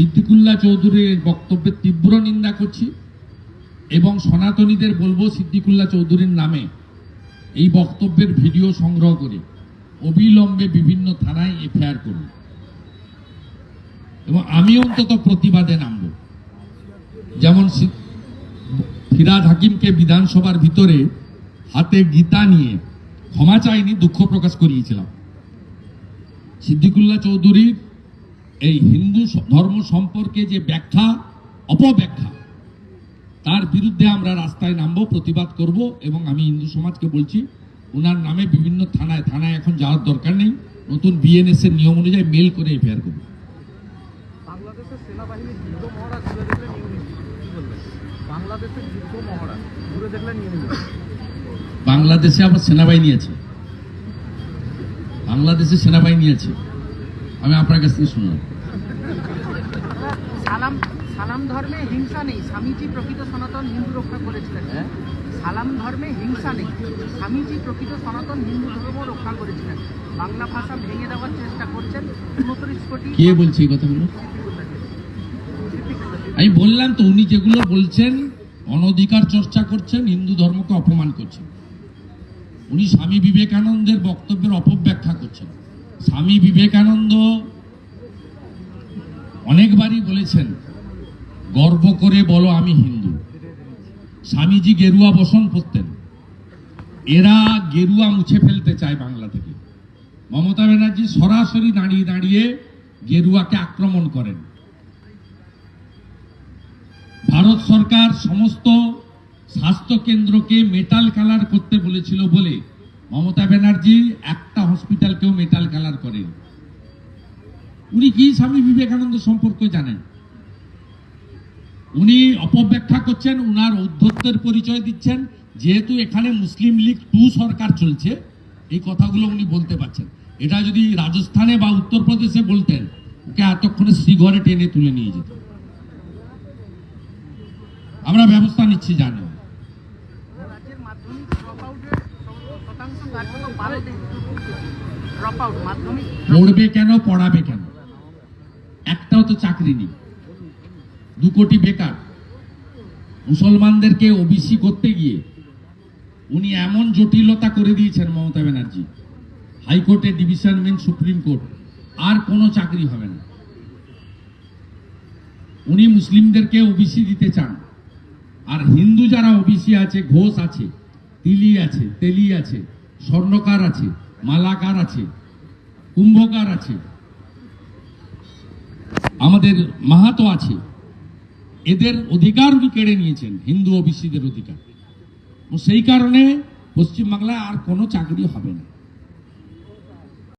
সিদ্দিকুল্লাহ চৌধুরীর বক্তব্যের তীব্র নিন্দা করছি এবং সনাতনীদের বলব সিদ্দিকুল্লাহ চৌধুরীর নামে এই বক্তব্যের ভিডিও সংগ্রহ করে অবিলম্বে বিভিন্ন থানায় এফআইআর করুন। এবং আমি অন্তত প্রতিবাদে নামব। যেমন ফিরাদ হাকিমকে বিধানসভার ভিতরে হাতে গীতা নিয়ে ক্ষমা চাইনি, দুঃখ প্রকাশ করিয়েছিলাম। সিদ্দিকুল্লাহ চৌধুরীর এই হিন্দু ধর্ম সম্পর্কে যে ব্যাখ্যা অপব্যাখ্যা তার বিরুদ্ধে আমরা রাস্তায় নামবো প্রতিবাদ করব এবং আমি হিন্দু সমাজকে বলছি ওনার নামে বিভিন্ন থানায় থানায় এখন যাওয়ার দরকার নেই নতুন বিএনএস এর নিয়ম অনুযায়ী মেল করে এফআইআর করব। বাংলাদেশে আবার সেনাবাহিনী আছে। বাংলাদেশে সেনাবাহিনী আছে। আমি আপনার কাছ থেকে শুনলাম। সালাম সালাম ধর্মে হিংসা নেই। স্বামীজি প্রকৃত সনাতন হিন্দু রক্ষা করেছিলেন। সালাম ধর্মে হিংসা নেই। স্বামীজি প্রকৃত সনাতন হিন্দু ধর্ম রক্ষা করেছিলেন। বাংলা ভাষা ভেঙে দেওয়ার চেষ্টা করছেন উনত্রিশ কোটি কে বলছে কথাগুলো? আমি বললাম তো উনি যেগুলো বলছেন অনধিকার চর্চা করছেন হিন্দু ধর্মকে অপমান করছেন। উনি স্বামী বিবেকানন্দের বক্তব্যের অপব্যাখ্যা করছেন। স্বামী বিবেকানন্দ অনেকবারই বলেছেন, গর্ব করে বলো আমি হিন্দু। স্বামীজি গেরুয়া বসন করতেন এরা গেরুয়া মুছে ফেলতে চায় বাংলা থেকে। মমতা ব্যানার্জি সরাসরি দাঁড়িয়ে দাঁড়িয়ে গেরুয়াকে আক্রমণ করেন। ভারত সরকার সমস্ত স্বাস্থ্য কেন্দ্রকে মেটাল কালার করতে বলেছিল বলে মমতা ব্যানার্জি একটা হসপিটালকেও মেটাল কালার করেন। উনি কি স্বামী বিবেকানন্দ সম্পর্কে জানেন? উনি অপব্যাখ্যা করছেন উনার ঔদ্ধত্যের পরিচয় দিচ্ছেন যেহেতু এখানে মুসলিম লীগ টু সরকার চলছে এই কথাগুলো উনি বলতে পারছেন। এটা যদি রাজস্থানে বা উত্তরপ্রদেশে বলতেন ওকে এতক্ষণে শ্রীঘরে টেনে তুলে নিয়ে যেত। আমরা ব্যবস্থা নিচ্ছি মাধ্যমিক পড়বে কেন পড়াবে কেন? একটাও তো চাকরি নেই। দু কোটি বেকার। মুসলমানদেরকে ওবিসি করতে গিয়ে উনি এমন জটিলতা করে দিয়েছেন মমতা ব্যানার্জি। হাইকোর্টে ডিভিশন বেঞ্চ সুপ্রিম কোর্ট। আর কোনো চাকরি হবে না। উনি মুসলিমদেরকে ওবিসি দিতে চান। আর হিন্দু যারা ওবিসি আছে, ঘোষ আছে, তিলি আছে, তেলি আছে, স্বর্ণকার আছে, মালাকার আছে, কুম্ভকার আছে আমাদের মাহাতো আছে। এদের অধিকার কেড়ে নিয়েছেন, হিন্দু ওবিসিদের অধিকার। সেই কারণে পশ্চিমবাংলায় আর কোনো চাকরি হবে না।